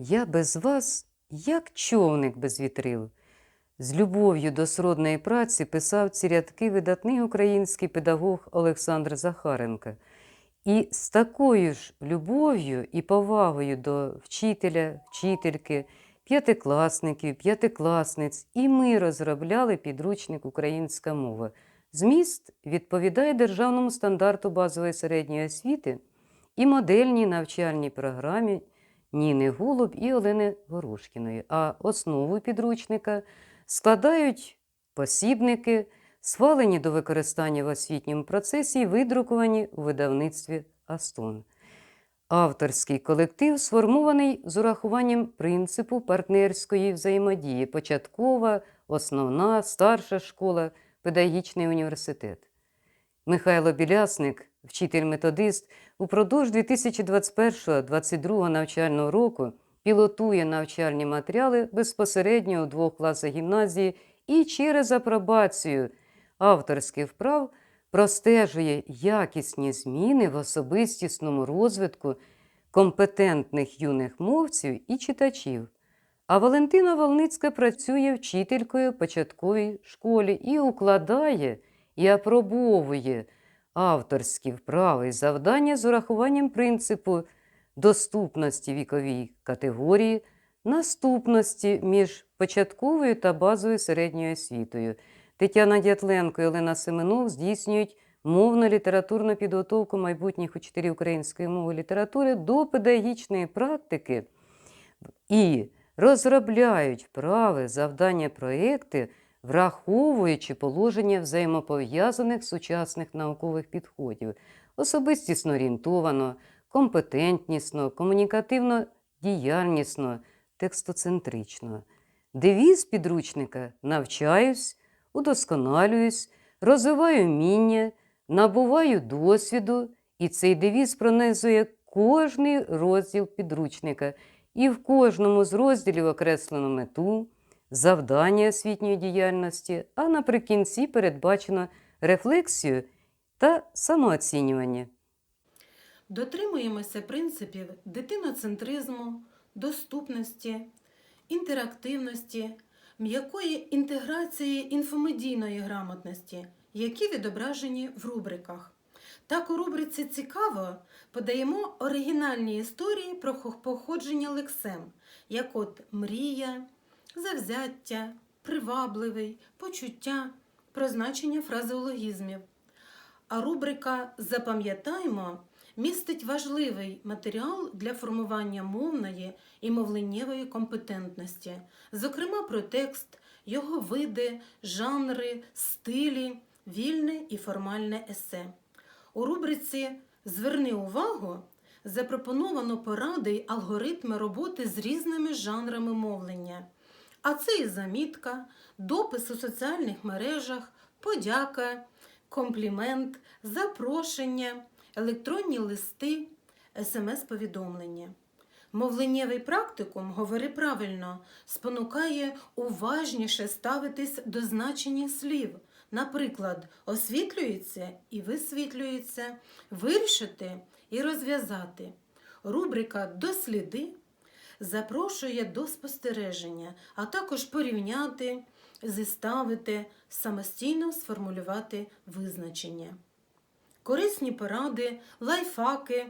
Я без вас, як човник без вітрил. З любов'ю до сродної праці писав ці рядки видатний український педагог Олександр Захаренко. І з такою ж любов'ю і повагою до вчителя, вчительки, п'ятикласників, п'ятикласниць і ми розробляли підручник Українська мова. Зміст відповідає державному стандарту базової середньої освіти і модельній навчальній програмі Ніни Голуб і Олени Горошкіної. А основу підручника складають посібники, схвалені до використання в освітньому процесі і видруковані у видавництві Астон. Авторський колектив сформований з урахуванням принципу партнерської взаємодії, початкова, основна, старша школа, педагогічний університет. Михайло Білясник, вчитель-методист, упродовж 2021-2022 навчального року пілотує навчальні матеріали безпосередньо у двох класах гімназії і через апробацію авторських вправ простежує якісні зміни в особистісному розвитку компетентних юних мовців і читачів. А Валентина Волницька працює вчителькою початковій школі і укладає і апробовує авторські вправи і завдання з урахуванням принципу доступності віковій категорії, наступності між початковою та базовою середньою освітою. Тетяна Дятленко і Олена Семенов здійснюють мовно-літературну підготовку майбутніх учителів української мови і літератури до педагогічної практики і розробляють вправи, завдання, проекти, враховуючи положення взаємопов'язаних сучасних наукових підходів, особистісно орієнтовано, компетентнісно, комунікативно діяльнісно, текстоцентрично. Девіз підручника навчаюсь, удосконалююсь, розвиваю вміння, набуваю досвіду, і цей девіз пронизує кожний розділ підручника, і в кожному з розділів окреслено мету, завдання освітньої діяльності, а наприкінці передбачено рефлексію та самооцінювання. Дотримуємося принципів дитиноцентризму, доступності, інтерактивності, м'якої інтеграції інфомедійної грамотності, які відображені в рубриках. Так у рубриці Цікаво подаємо оригінальні історії про походження лексем, як от мрія, завзяття, привабливий, почуття, про значення фразеологізмів. А рубрика Запам'ятаймо містить важливий матеріал для формування мовної і мовленнєвої компетентності, зокрема про текст, його види, жанри, стилі, вільне і формальне есе. У рубриці Зверни увагу запропоновано поради й алгоритми роботи з різними жанрами мовлення. А це і замітка, допис у соціальних мережах, подяка, комплімент, запрошення, електронні листи, смс-повідомлення. Мовленнєвий практикум, говори правильно, спонукає уважніше ставитись до значення слів. Наприклад, освітлюється і висвітлюється, вирішити і розв'язати. Рубрика Досліди запрошує до спостереження, а також порівняти, зіставити, самостійно сформулювати визначення. Корисні поради, лайфхаки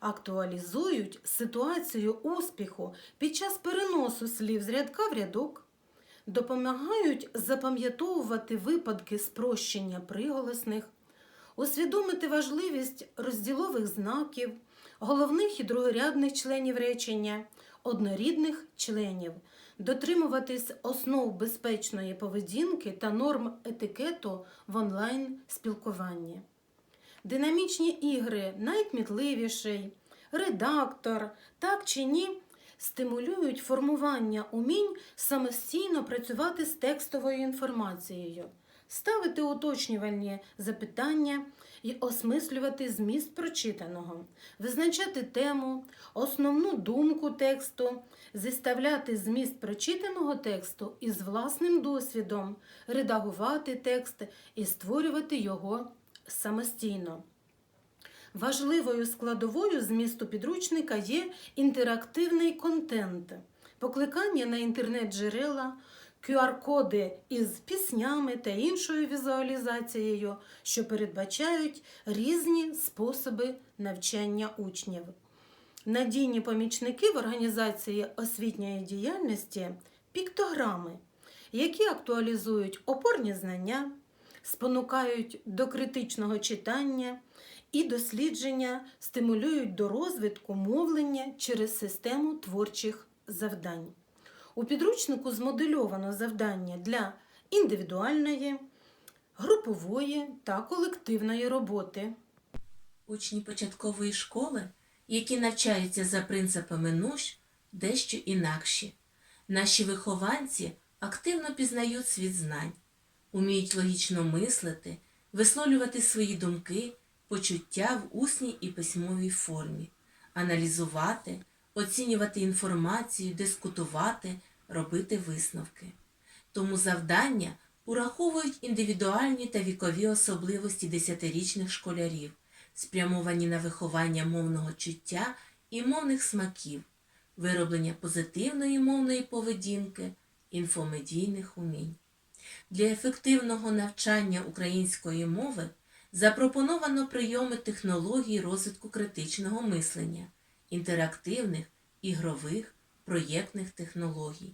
актуалізують ситуацію успіху під час переносу слів з рядка в рядок, допомагають запам'ятовувати випадки спрощення приголосних, усвідомити важливість розділових знаків, головних і другорядних членів речення, однорідних членів, дотримуватись основ безпечної поведінки та норм етикету в онлайн спілкуванні. Динамічні ігри найкмітливіший, редактор, так чи ні, стимулюють формування умінь самостійно працювати з текстовою інформацією, ставити уточнювальні запитання і осмислювати зміст прочитаного, визначати тему, основну думку тексту, зіставляти зміст прочитаного тексту із власним досвідом, редагувати текст і створювати його самостійно. Важливою складовою змісту підручника є інтерактивний контент, покликання на інтернет-джерела, QR-коди із піснями та іншою візуалізацією, що передбачають різні способи навчання учнів. Надійні помічники в організації освітньої діяльності піктограми, які актуалізують опорні знання, спонукають до критичного читання і дослідження, стимулюють до розвитку мовлення через систему творчих завдань. У підручнику змодельовано завдання для індивідуальної, групової та колективної роботи. Учні початкової школи, які навчаються за принципами НУШ, дещо інакші. Наші вихованці активно пізнають світ знань, уміють логічно мислити, висловлювати свої думки, почуття в усній і письмовій формі, аналізувати, оцінювати інформацію, дискутувати, робити висновки. Тому завдання ураховують індивідуальні та вікові особливості десятирічних школярів, спрямовані на виховання мовного чуття і мовних смаків, вироблення позитивної мовної поведінки, інфомедійних умінь. Для ефективного навчання української мови запропоновано прийоми технологій розвитку критичного мислення, інтерактивних, ігрових, проєктних технологій.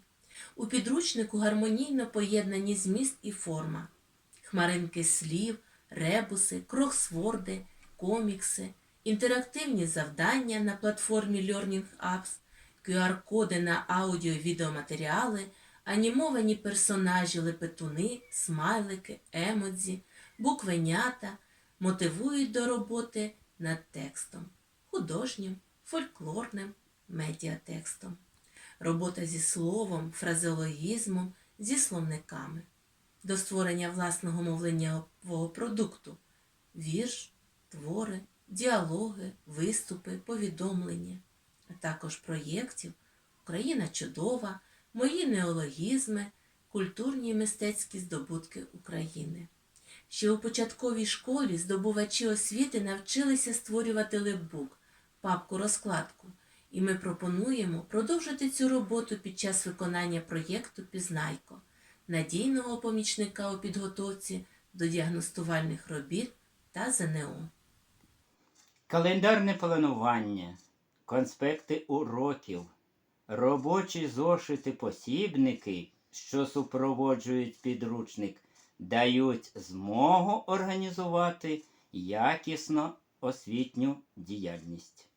У підручнику гармонійно поєднані зміст і форма, хмаринки слів, ребуси, кросворди, комікси, інтерактивні завдання на платформі Learning Apps, QR-коди на аудіо-відеоматеріали, анімовані персонажі, лепетуни, смайлики, емодзі, буквенята мотивують до роботи над текстом, художнім, фольклорним, медіатекстом робота зі словом, фразеологізмом, зі словниками, до створення власного мовленнєвого продукту, вірш, твори, діалоги, виступи, повідомлення, а також проєктів Україна чудова, мої неологізми, культурні і мистецькі здобутки України. Ще у початковій школі здобувачі освіти навчилися створювати лепбук, папку розкладку, і ми пропонуємо продовжити цю роботу під час виконання проєкту Пізнайко, надійного помічника у підготовці до діагностувальних робіт та ЗНО. Календарне планування, конспекти уроків, робочі зошити посібники, що супроводжують підручник, дають змогу організувати якісно освітню діяльність.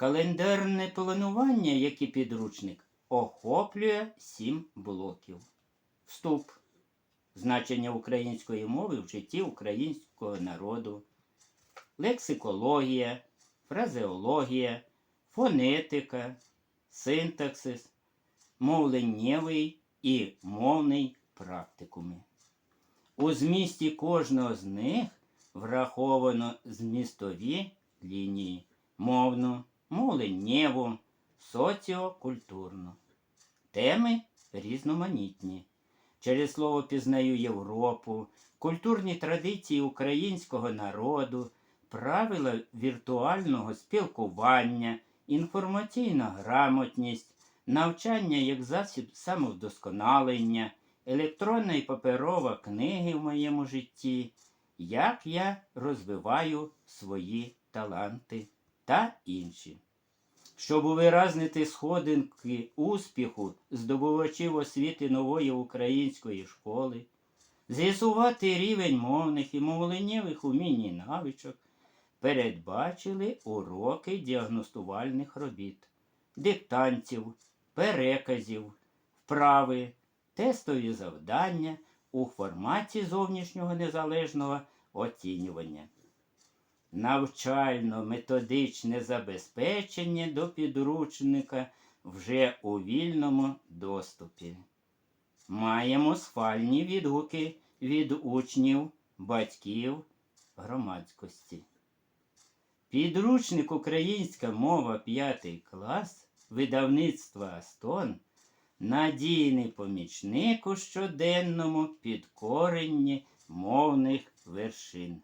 Календарне планування, як і підручник, охоплює сім блоків. Вступ. Значення української мови в житті українського народу лексикологія, фразеологія, фонетика, синтаксис, мовленнєвий і мовний практикуми. У змісті кожного з них враховано змістові лінії мовну, мовленнєву, соціокультурну. Теми різноманітні. Через слово пізнаю Європу, культурні традиції українського народу, правила віртуального спілкування, інформаційна грамотність, навчання як засіб самовдосконалення, електронна і паперова книги в моєму житті, як я розвиваю свої таланти та інші. Щоб увиразнити сходинки успіху здобувачів освіти нової української школи, з'ясувати рівень мовних і мовленнєвих умінь і навичок, передбачили уроки діагностувальних робіт, диктантів, переказів, вправи, тестові завдання у форматі зовнішнього незалежного оцінювання. Навчально-методичне забезпечення до підручника вже у вільному доступі. Маємо схвальні відгуки від учнів, батьків, громадськості. Підручник Українська мова 5 клас видавництва Астон надійний помічник у щоденному підкоренні мовних вершин.